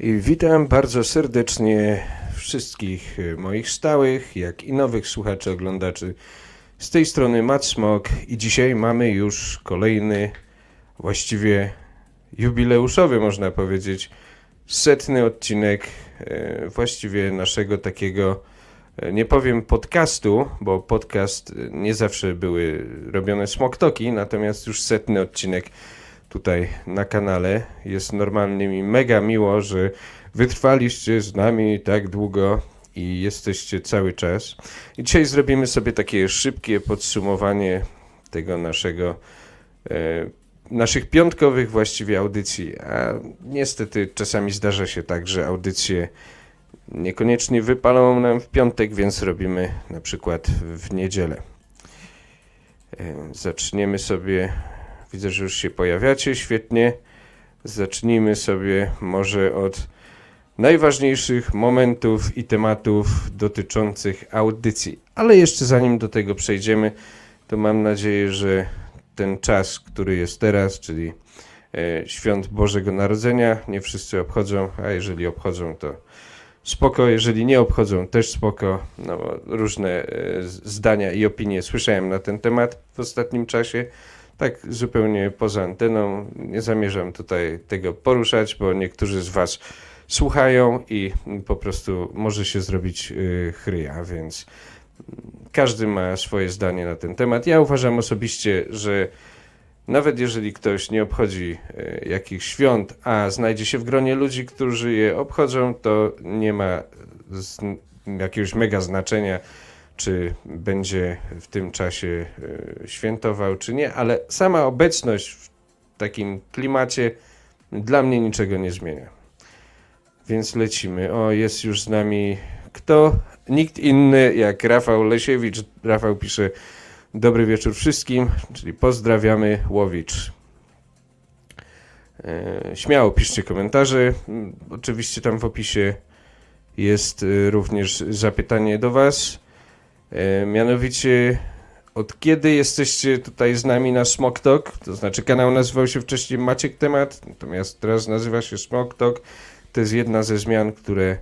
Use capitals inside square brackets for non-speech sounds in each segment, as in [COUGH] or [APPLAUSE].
Witam bardzo serdecznie wszystkich y, moich stałych, jak i nowych słuchaczy, oglądaczy. Z tej strony Matt i dzisiaj mamy już kolejny, właściwie jubileuszowy, można powiedzieć, setny odcinek e, właściwie naszego takiego, e, nie powiem podcastu, bo podcast nie zawsze były robione smoktoki, natomiast już setny odcinek tutaj na kanale. Jest normalnie mi mega miło, że wytrwaliście z nami tak długo i jesteście cały czas. I dzisiaj zrobimy sobie takie szybkie podsumowanie tego naszego, e, naszych piątkowych właściwie audycji. A niestety czasami zdarza się tak, że audycje niekoniecznie wypalą nam w piątek, więc robimy na przykład w niedzielę. E, Zaczniemy sobie Widzę, że już się pojawiacie, świetnie. Zacznijmy sobie może od najważniejszych momentów i tematów dotyczących audycji. Ale jeszcze zanim do tego przejdziemy, to mam nadzieję, że ten czas, który jest teraz, czyli e, świąt Bożego Narodzenia, nie wszyscy obchodzą, a jeżeli obchodzą, to spoko, jeżeli nie obchodzą, też spoko. No, różne e, zdania i opinie słyszałem na ten temat w ostatnim czasie. Tak zupełnie poza anteną. Nie zamierzam tutaj tego poruszać, bo niektórzy z Was słuchają i po prostu może się zrobić yy, chryja, więc każdy ma swoje zdanie na ten temat. Ja uważam osobiście, że nawet jeżeli ktoś nie obchodzi e, jakichś świąt, a znajdzie się w gronie ludzi, którzy je obchodzą, to nie ma jakiegoś mega znaczenia, czy będzie w tym czasie e, świętował, czy nie, ale sama obecność w takim klimacie dla mnie niczego nie zmienia. Więc lecimy. O, jest już z nami kto? Nikt inny jak Rafał Lesiewicz. Rafał pisze Dobry wieczór wszystkim, czyli pozdrawiamy Łowicz. E, śmiało piszcie komentarze. Mm, Oczywiście tam w opisie jest e, również zapytanie do Was. E, mianowicie, od kiedy jesteście tutaj z nami na Smok Talk? To znaczy, kanał nazywał się wcześniej Maciek Temat, natomiast teraz nazywa się Smok Talk. To jest jedna ze zmian, które e,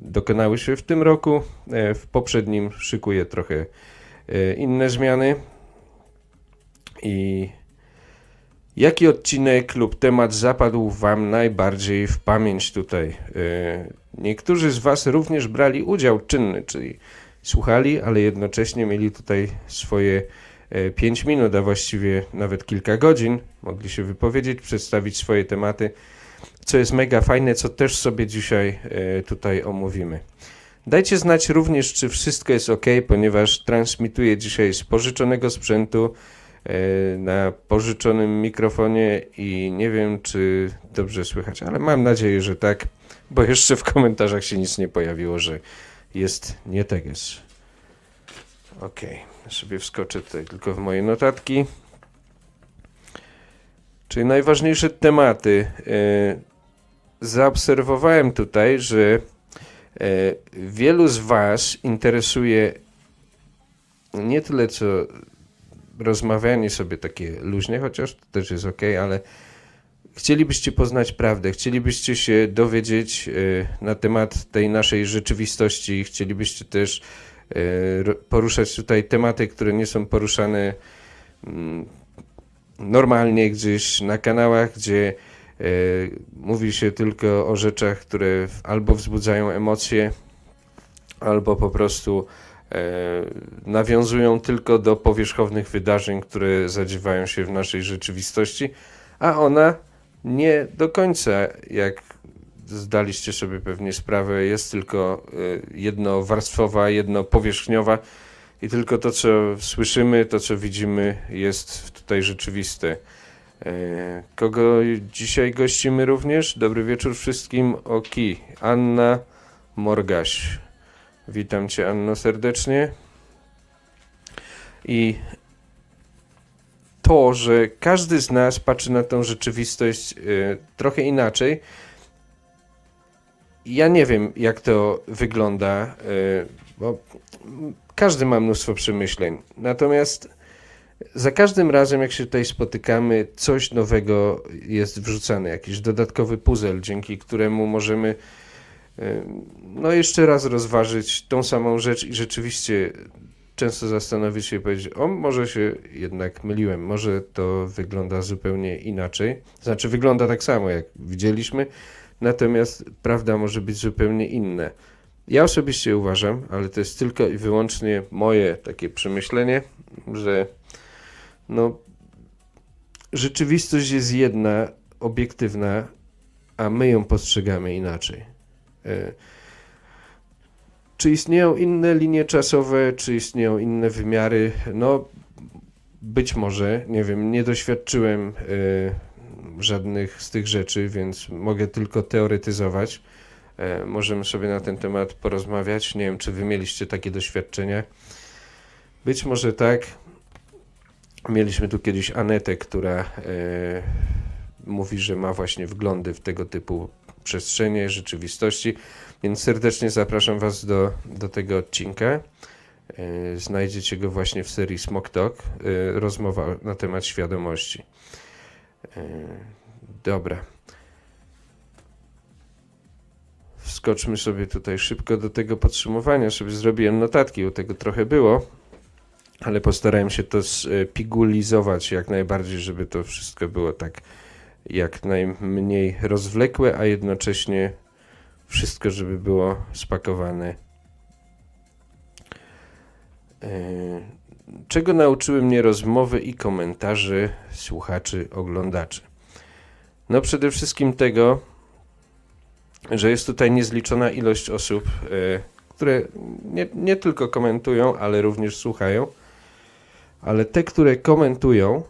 dokonały się w tym roku. E, w poprzednim szykuję trochę e, inne zmiany. I jaki odcinek lub temat zapadł Wam najbardziej w pamięć tutaj? Niektórzy z Was również brali udział czynny, czyli słuchali, ale jednocześnie mieli tutaj swoje 5 minut, a właściwie nawet kilka godzin. Mogli się wypowiedzieć, przedstawić swoje tematy, co jest mega fajne, co też sobie dzisiaj e, tutaj omówimy. Dajcie znać również, czy wszystko jest ok, ponieważ transmituję dzisiaj z pożyczonego sprzętu e, na pożyczonym mikrofonie i nie wiem, czy dobrze słychać, ale mam nadzieję, że tak, bo jeszcze w komentarzach się nic nie pojawiło, że jest nie teges. Ok, ja sobie wskoczę tutaj tylko w moje notatki. Czyli najważniejsze tematy. Zaobserwowałem tutaj, że e, wielu z Was interesuje nie tyle co rozmawianie sobie takie luźne, chociaż to też jest ok, ale chcielibyście poznać prawdę, chcielibyście się dowiedzieć e, na temat tej naszej rzeczywistości, chcielibyście też e, poruszać tutaj tematy, które nie są poruszane mm, normalnie gdzieś na kanałach, gdzie mówi się tylko o rzeczach, które albo wzbudzają emocje, albo po prostu e, nawiązują tylko do powierzchownych wydarzeń, które zadziewają się w naszej rzeczywistości, a ona nie do końca, jak zdaliście sobie pewnie sprawę, jest tylko e, jednowarstwowa, jednopowierzchniowa i tylko to, co słyszymy, to, co widzimy, jest tutaj rzeczywiste. E, Kogo dzisiaj gościmy również? Dobry wieczór wszystkim. Oki, Anna Morgaś. Witam Cię, Anno, serdecznie. I to, że każdy z nas patrzy na tą rzeczywistość y, trochę inaczej. Ja nie wiem, jak to wygląda, y, bo każdy ma mnóstwo przemyśleń. Natomiast za każdym razem, jak się tutaj spotykamy, coś nowego jest wrzucane, jakiś dodatkowy puzzle, dzięki któremu możemy y, no jeszcze raz rozważyć tą samą rzecz i rzeczywiście często zastanowić się i powiedzieć, o może się jednak myliłem, może to wygląda zupełnie inaczej. Znaczy wygląda tak samo, jak widzieliśmy, natomiast prawda może być zupełnie inna. Ja osobiście uważam, ale to jest tylko i wyłącznie moje takie przemyślenie, że no, rzeczywistość jest jedna, obiektywna, a my ją postrzegamy inaczej. E, Czy istnieją inne linie czasowe, czy istnieją inne wymiary? No, być może, nie wiem, nie doświadczyłem e, żadnych z tych rzeczy, więc mogę tylko teoretyzować. E, Możemy sobie na ten temat porozmawiać. Nie wiem, czy wy mieliście takie doświadczenia. Być może tak. Mieliśmy tu kiedyś Anetę, która e, mówi, że ma właśnie wglądy w tego typu przestrzenie, rzeczywistości, więc serdecznie zapraszam Was do, do tego odcinka. E, znajdziecie go właśnie w serii Smok Talk, e, rozmowa na temat świadomości. Dobra. Wskoczmy sobie tutaj szybko do tego podsumowania. Sobie zrobiłem notatki, u tego trochę było ale postarałem się to spigulizować jak najbardziej, żeby to wszystko było tak jak najmniej rozwlekłe, a jednocześnie wszystko, żeby było spakowane. E, Czego nauczyły mnie rozmowy i komentarze słuchaczy, oglądaczy? No przede wszystkim tego, że jest tutaj niezliczona ilość osób, e, które nie, nie tylko komentują, ale również słuchają ale te, które komentują,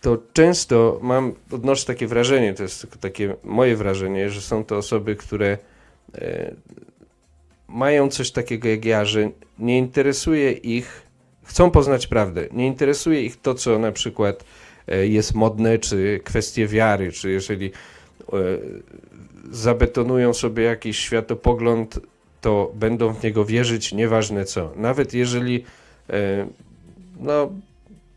to często mam, odnoszę takie wrażenie, to jest takie moje wrażenie, że są to osoby, które e, mają coś takiego jak ja, że nie interesuje ich, chcą poznać prawdę, nie interesuje ich to, co na przykład e, jest modne, czy kwestie wiary, czy jeżeli e, zabetonują sobie jakiś światopogląd, to będą w niego wierzyć, nieważne co. Nawet jeżeli no,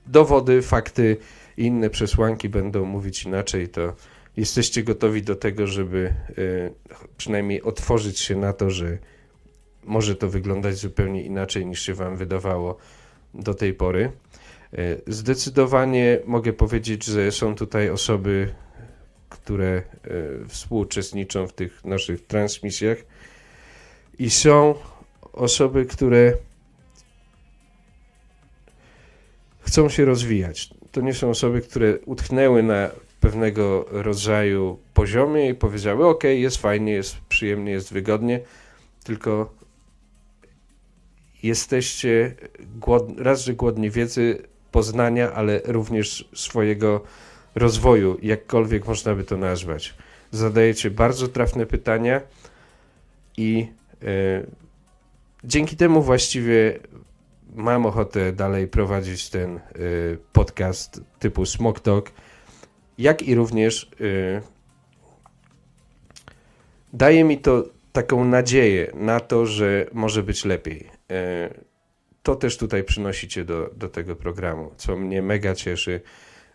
dowody, fakty i inne przesłanki będą mówić inaczej, to jesteście gotowi do tego, żeby e, przynajmniej otworzyć się na to, że może to wyglądać zupełnie inaczej niż się Wam wydawało do tej pory. E, Zdecydowanie mogę powiedzieć, że są tutaj osoby, które współuczestniczą w tych naszych transmisjach i są osoby, które chcą się rozwijać. To nie są osoby, które utknęły na pewnego rodzaju poziomie i powiedziały: OK, jest fajnie, jest przyjemnie, jest wygodnie, tylko jesteście głod... raz, że głodni wiedzy, poznania, ale również swojego rozwoju, jakkolwiek można by to nazwać. Zadajecie bardzo trafne pytania i e, dzięki temu właściwie mam ochotę dalej prowadzić ten y, podcast typu Smok Talk, jak i również y, daje mi to taką nadzieję na to, że może być lepiej. Y, to też tutaj przynosicie do, do tego programu, co mnie mega cieszy,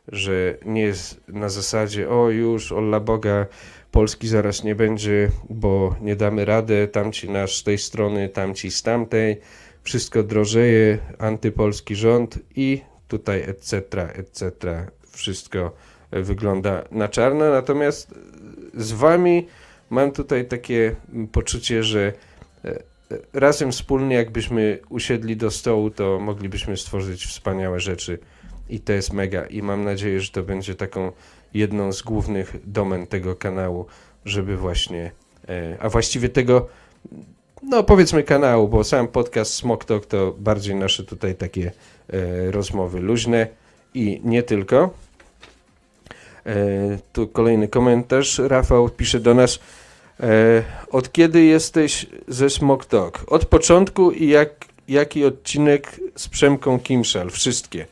że nie jest na zasadzie, o już, ola Boga, Polski zaraz nie będzie, bo nie damy rady, tamci nasz z tej strony, tamci z tamtej, wszystko drożeje, antypolski rząd i tutaj etc., etc. Wszystko wygląda na czarno. Natomiast z wami mam tutaj takie poczucie, że e, razem wspólnie, jakbyśmy usiedli do stołu, to moglibyśmy stworzyć wspaniałe rzeczy. I to jest mega. I mam nadzieję, że to będzie taką jedną z głównych domen tego kanału, żeby właśnie, e, a właściwie tego no powiedzmy kanału, bo sam podcast Smok Talk to bardziej nasze tutaj takie e, rozmowy luźne i nie tylko. E, tu kolejny komentarz. Rafał pisze do nas. E, od kiedy jesteś ze Smok Talk? Od początku i jak, jaki odcinek z Przemką Kimszal? Wszystkie.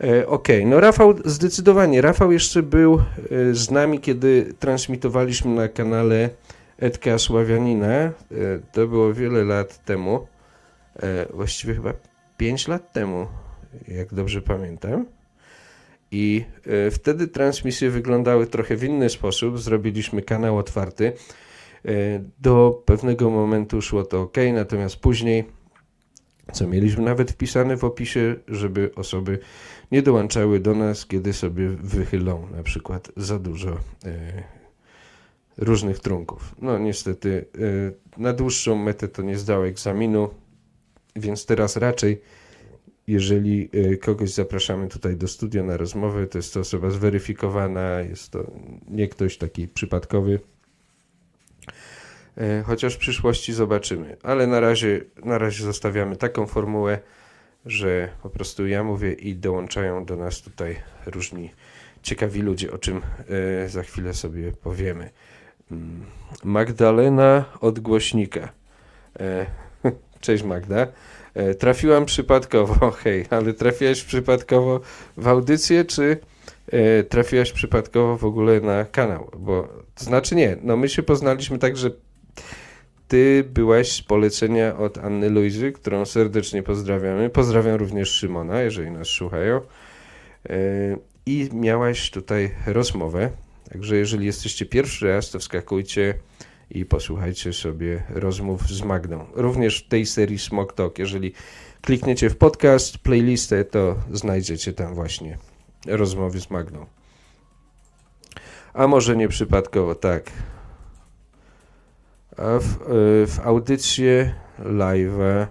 E, Okej, no Rafał zdecydowanie. Rafał jeszcze był e, z nami, kiedy transmitowaliśmy na kanale Edka Sławianina. E, to było wiele lat temu. E, właściwie chyba 5 lat temu, jak dobrze pamiętam. I e, wtedy transmisje wyglądały trochę w inny sposób. Zrobiliśmy kanał otwarty. Do pewnego momentu szło to ok, natomiast później, co mieliśmy nawet wpisane w opisie, żeby osoby nie dołączały do nas, kiedy sobie wychylą na przykład za dużo różnych trunków. No niestety e, na dłuższą metę to nie zdało egzaminu, więc teraz raczej jeżeli e, kogoś zapraszamy tutaj do studia na rozmowę, to jest to osoba zweryfikowana, jest to nie ktoś taki przypadkowy. E, Chociaż w przyszłości zobaczymy, ale na razie, na razie zostawiamy taką formułę, że po prostu ja mówię i dołączają do nas tutaj różni ciekawi ludzie, o czym za chwilę sobie powiemy. Magdalena od głośnika. E, [LAUGHS] Cześć Magda. E, Trafiłam przypadkowo, [LAUGHS] hej, ale trafiłaś przypadkowo w audycję, czy e, trafiłaś przypadkowo w ogóle na kanał? Bo to znaczy nie, no my się poznaliśmy tak, że ty byłaś z polecenia od Anny Luizy, którą serdecznie pozdrawiamy. Pozdrawiam również Szymona, jeżeli nas słuchają. I miałaś tutaj rozmowę, także jeżeli jesteście pierwszy raz, to wskakujcie i posłuchajcie sobie rozmów z Magdą. Również w tej serii Smok Talk, jeżeli klikniecie w podcast, playlistę, to znajdziecie tam właśnie rozmowy z Magdą. A może nie przypadkowo, tak. A w, y, w audycję live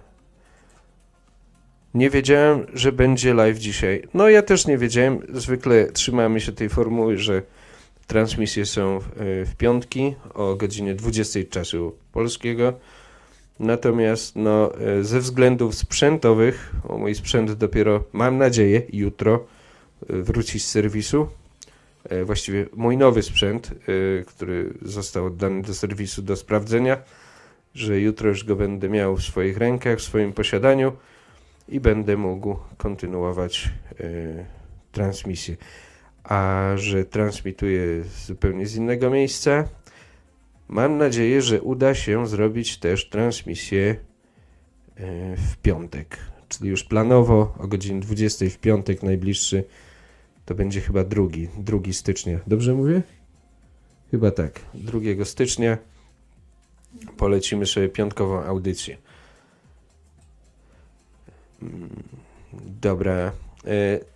nie wiedziałem, że będzie live dzisiaj. No ja też nie wiedziałem. Zwykle trzymamy się tej formuły, że Transmisje są w, w piątki o godzinie 20 czasu polskiego. Natomiast no, e, ze względów sprzętowych, mój sprzęt dopiero, mam nadzieję, jutro e, wróci z serwisu. Właściwie mój nowy sprzęt, który został oddany do serwisu do sprawdzenia, że jutro już go będę miał w swoich rękach, w swoim posiadaniu i będę mógł kontynuować transmisję a że transmituję zupełnie z innego miejsca. Mam nadzieję, że uda się zrobić też transmisję e, w piątek, czyli już planowo o godzinie 20 w piątek najbliższy to będzie chyba drugi, 2 stycznia. Dobrze mówię? Chyba tak. 2 stycznia polecimy sobie piątkową audycję. Mm, Dobra.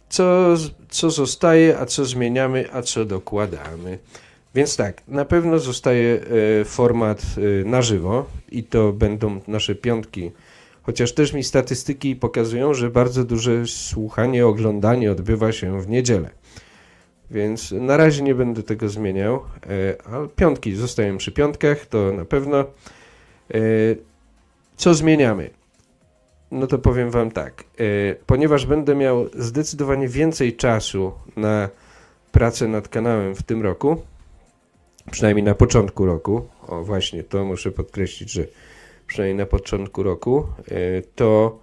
Co, co zostaje, a co zmieniamy, a co dokładamy. Więc tak, na pewno zostaje e, format e, na żywo i to będą nasze piątki. Chociaż też mi statystyki pokazują, że bardzo duże słuchanie, oglądanie odbywa się w niedzielę. Więc na razie nie będę tego zmieniał, e, ale piątki zostają przy piątkach, to na pewno. Co zmieniamy? No to powiem Wam tak. e, Ponieważ będę miał zdecydowanie więcej czasu na pracę nad kanałem w tym roku, przynajmniej na początku roku, o właśnie to muszę podkreślić, że przynajmniej na początku roku, e, to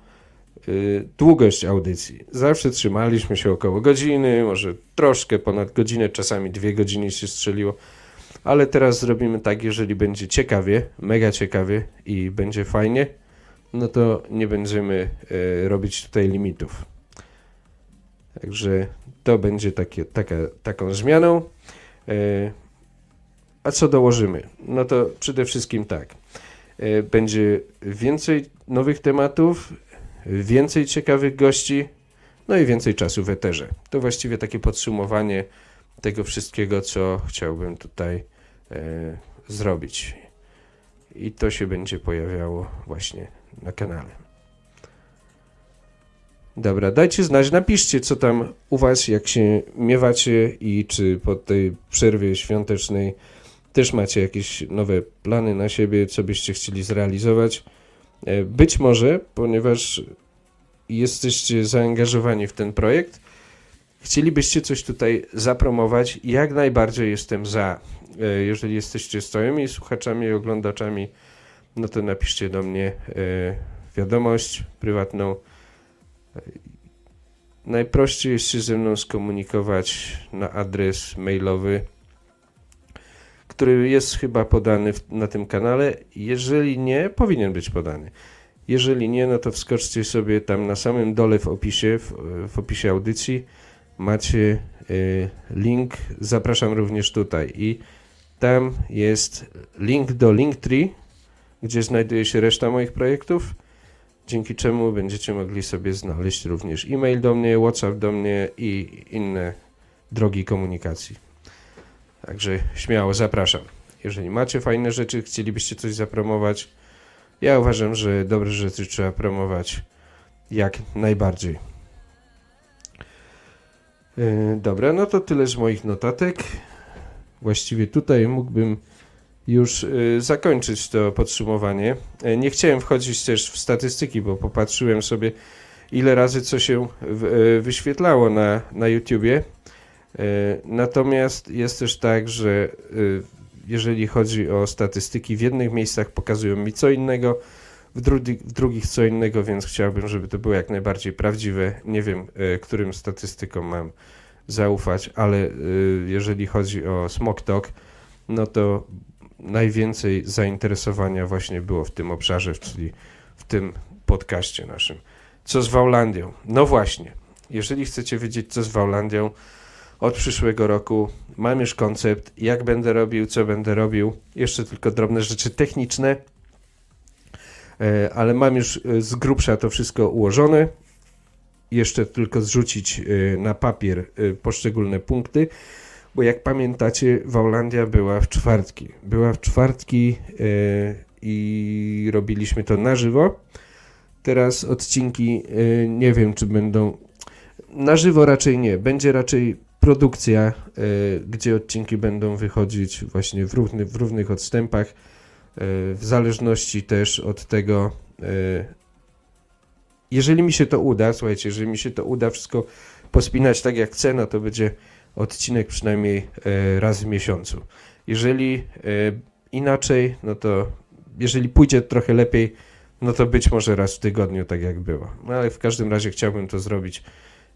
e, długość audycji. Zawsze trzymaliśmy się około godziny, może troszkę ponad godzinę, czasami dwie godziny się strzeliło, ale teraz zrobimy tak, jeżeli będzie ciekawie, mega ciekawie i będzie fajnie, no to nie będziemy e, robić tutaj limitów. Także to będzie takie, taka, taką zmianą. E, a co dołożymy? No to przede wszystkim tak. E, będzie więcej nowych tematów, więcej ciekawych gości, no i więcej czasu w eterze. To właściwie takie podsumowanie tego wszystkiego, co chciałbym tutaj zrobić. I to się będzie pojawiało właśnie na kanale. Dobra, dajcie znać, napiszcie co tam u Was, jak się miewacie i czy po tej przerwie świątecznej też macie jakieś nowe plany na siebie, co byście chcieli zrealizować. E, Być może, ponieważ jesteście zaangażowani w ten projekt, chcielibyście coś tutaj zapromować, jak najbardziej jestem za. E, Jeżeli jesteście stałymi słuchaczami i oglądaczami, no to napiszcie do mnie e, wiadomość prywatną. Najprościej jest się ze mną skomunikować na adres mailowy, który jest chyba podany na tym kanale. Jeżeli nie, powinien być podany. Jeżeli nie, no to wskoczcie sobie tam na samym dole w opisie, w, w opisie audycji macie y, link. Zapraszam również tutaj i tam jest link do Linktree, gdzie znajduje się reszta moich projektów, dzięki czemu będziecie mogli sobie znaleźć również e-mail do mnie, WhatsApp do mnie i inne drogi komunikacji. Także śmiało zapraszam. Jeżeli macie fajne rzeczy, chcielibyście coś zapromować, ja uważam, że dobre rzeczy trzeba promować jak najbardziej. Yy, Dobra, no to tyle z moich notatek. Właściwie tutaj mógłbym już yy, zakończyć to podsumowanie. Yy, Nie chciałem wchodzić też w statystyki, bo popatrzyłem sobie, ile razy co się yy, wyświetlało na, na YouTubie. Yy, Natomiast jest też tak, że yy, jeżeli chodzi o statystyki, w jednych miejscach pokazują mi co innego, w, drugi, w drugich co innego, więc chciałbym, żeby to było jak najbardziej prawdziwe. Nie wiem, e, którym statystykom mam zaufać, ale e, jeżeli chodzi o Smok Talk, no to najwięcej zainteresowania właśnie było w tym obszarze, czyli w tym podcaście naszym. Co z Wałlandią? No właśnie, jeżeli chcecie wiedzieć, co z Wałlandią, od przyszłego roku mam już koncept, jak będę robił, co będę robił. Jeszcze tylko drobne rzeczy techniczne, E, ale mam już e, z grubsza to wszystko ułożone. Jeszcze tylko zrzucić e, na papier poszczególne punkty, bo jak pamiętacie, Wałlandia była w czwartki. Była w czwartki e, i robiliśmy to na żywo. Teraz odcinki e, nie wiem, czy będą na żywo raczej nie. Będzie raczej produkcja, e, gdzie odcinki będą wychodzić właśnie w, równy, w równych odstępach. W zależności też od tego, jeżeli mi się to uda, słuchajcie, jeżeli mi się to uda wszystko pospinać tak jak chcę, no to będzie odcinek przynajmniej e, raz w miesiącu. Jeżeli e, inaczej, no to jeżeli pójdzie trochę lepiej, no to być może raz w tygodniu, tak jak było. No ale w każdym razie chciałbym to zrobić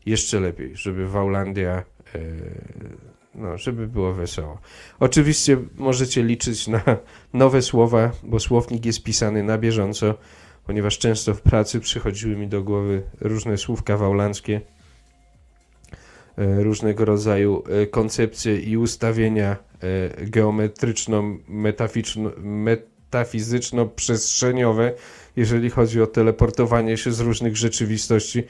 jeszcze lepiej, żeby Wałlandia, e, no, żeby było wesoło. Oczywiście możecie liczyć na nowe słowa, bo słownik jest pisany na bieżąco, ponieważ często w pracy przychodziły mi do głowy różne słówka wałlańskie, e, różnego rodzaju e, koncepcje i ustawienia e, geometryczno-metaficzno- metafizyczno-przestrzeniowe, jeżeli chodzi o teleportowanie się z różnych rzeczywistości,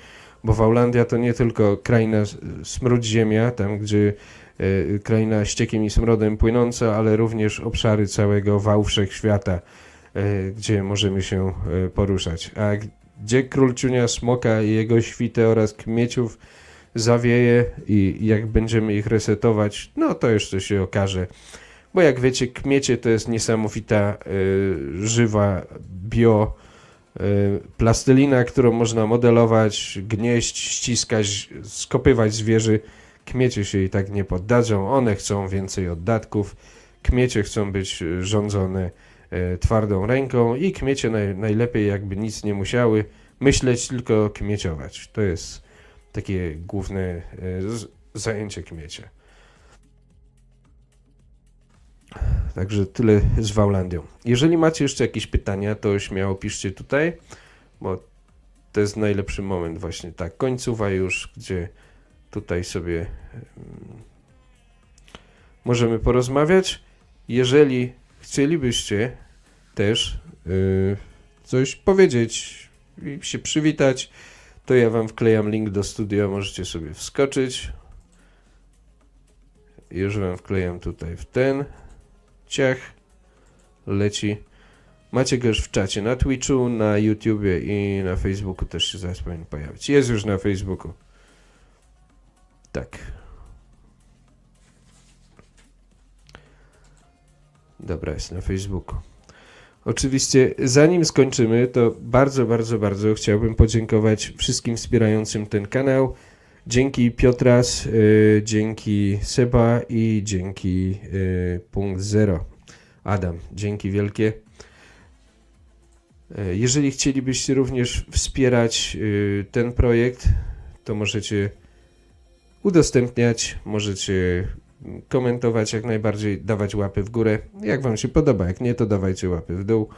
bo Wałlandia to nie tylko kraina s- smród ziemia, tam gdzie e, kraina ściekiem i smrodem płynąca, ale również obszary całego wał wszechświata, e, gdzie możemy się e, poruszać. A gdzie król ciunia smoka i jego świtę oraz kmieciów zawieje i jak będziemy ich resetować, no to jeszcze się okaże. Bo jak wiecie, kmiecie to jest niesamowita y, żywa bio y, plastelina, którą można modelować, gnieść, ściskać, skopywać zwierzy. Kmiecie się i tak nie poddadzą, one chcą więcej oddatków, kmiecie chcą być y, rządzone y, twardą ręką i kmiecie naj, najlepiej jakby nic nie musiały myśleć, tylko kmieciować. To jest takie główne z, zajęcie kmiecia. Także tyle z Wałlandią. Jeżeli macie jeszcze jakieś pytania, to śmiało piszcie tutaj, bo to jest najlepszy moment właśnie, tak, końcowa już, gdzie tutaj sobie możemy porozmawiać. Jeżeli chcielibyście też y, coś powiedzieć i się przywitać, to ja wam wklejam link do studia, możecie sobie wskoczyć. Już wam wklejam tutaj w ten ciach leci. Macie go już w czacie na Twitchu, na YouTubie i na Facebooku też się zaraz powinien pojawić. Jest już na Facebooku. Tak. Dobra, jest na Facebooku. Oczywiście, zanim skończymy, to bardzo, bardzo, bardzo chciałbym podziękować wszystkim wspierającym ten kanał. Dzięki Piotras, y, dzięki Seba i dzięki y, Punkt Zero. Adam, dzięki wielkie. E, Jeżeli chcielibyście również wspierać y, ten projekt, to możecie udostępniać, możecie komentować jak najbardziej, dawać łapy w górę. Jak Wam się podoba, jak nie, to dawajcie łapy w dół.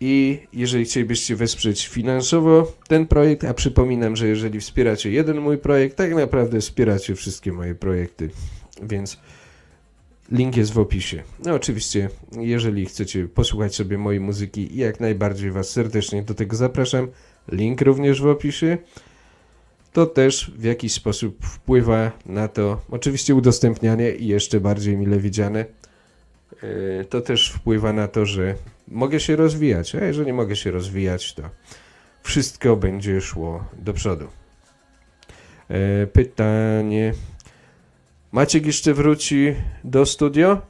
I jeżeli chcielibyście wesprzeć finansowo ten projekt, a przypominam, że jeżeli wspieracie jeden mój projekt, tak naprawdę wspieracie wszystkie moje projekty, więc link jest w opisie. No oczywiście, jeżeli chcecie posłuchać sobie mojej muzyki, jak najbardziej Was serdecznie do tego zapraszam. Link również w opisie. To też w jakiś sposób wpływa na to, oczywiście udostępnianie i jeszcze bardziej mile widziane, yy, to też wpływa na to, że mogę się rozwijać, a jeżeli mogę się rozwijać, to wszystko będzie szło do przodu. E, Pytanie. Maciek jeszcze wróci do studio?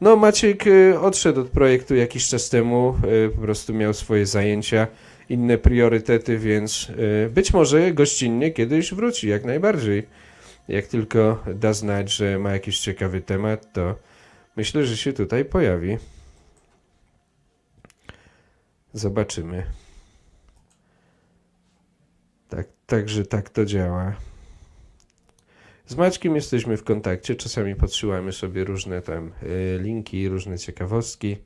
No, Maciek e, odszedł od projektu jakiś czas temu, e, po prostu miał swoje zajęcia, inne priorytety, więc e, być może gościnnie kiedyś wróci, jak najbardziej. Jak tylko da znać, że ma jakiś ciekawy temat, to myślę, że się tutaj pojawi. Zobaczymy. Tak, także tak to działa. Z Maćkiem jesteśmy w kontakcie. Czasami podsyłamy sobie różne tam y, linki, różne ciekawostki.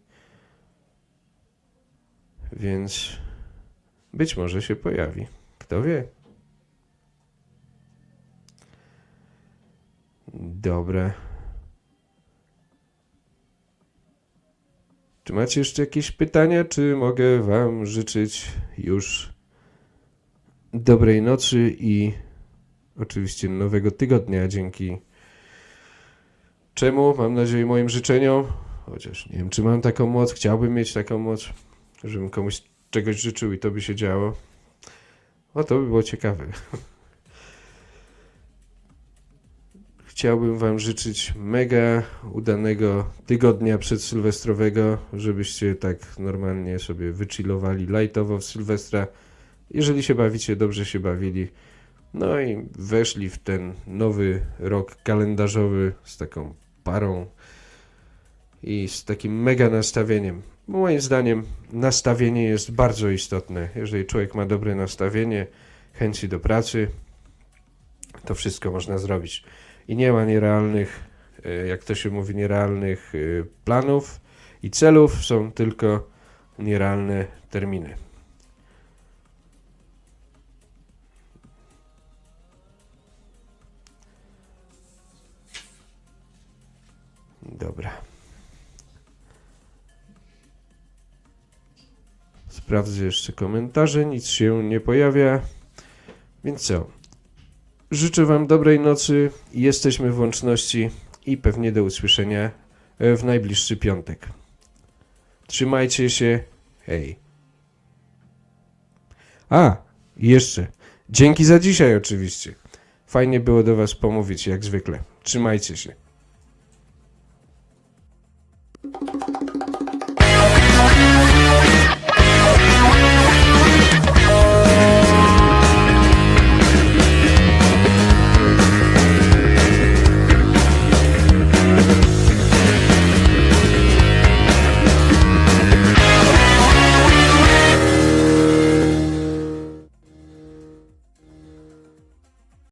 Więc być może się pojawi. Kto wie? Dobra. Czy macie jeszcze jakieś pytania, czy mogę Wam życzyć już dobrej nocy i oczywiście nowego tygodnia dzięki czemu, mam nadzieję, moim życzeniom, chociaż nie wiem, czy mam taką moc, chciałbym mieć taką moc, żebym komuś czegoś życzył i to by się działo. O, to by było ciekawe. Chciałbym Wam życzyć mega udanego tygodnia przedsylwestrowego, żebyście tak normalnie sobie wychillowali lightowo w Sylwestra. Jeżeli się bawicie, dobrze się bawili. No i weszli w ten nowy rok kalendarzowy z taką parą i z takim mega nastawieniem. Moim zdaniem nastawienie jest bardzo istotne. Jeżeli człowiek ma dobre nastawienie, chęci do pracy, to wszystko można zrobić. I nie ma nierealnych, e, jak to się mówi, nierealnych e, planów i celów, są tylko nierealne terminy. Dobra. Sprawdzę jeszcze komentarze, nic się nie pojawia. Więc co? Życzę Wam dobrej nocy, jesteśmy w łączności i pewnie do usłyszenia e, w najbliższy piątek. Trzymajcie się, hej. A, jeszcze. Dzięki za dzisiaj oczywiście. Fajnie było do Was pomówić, jak zwykle. Trzymajcie się.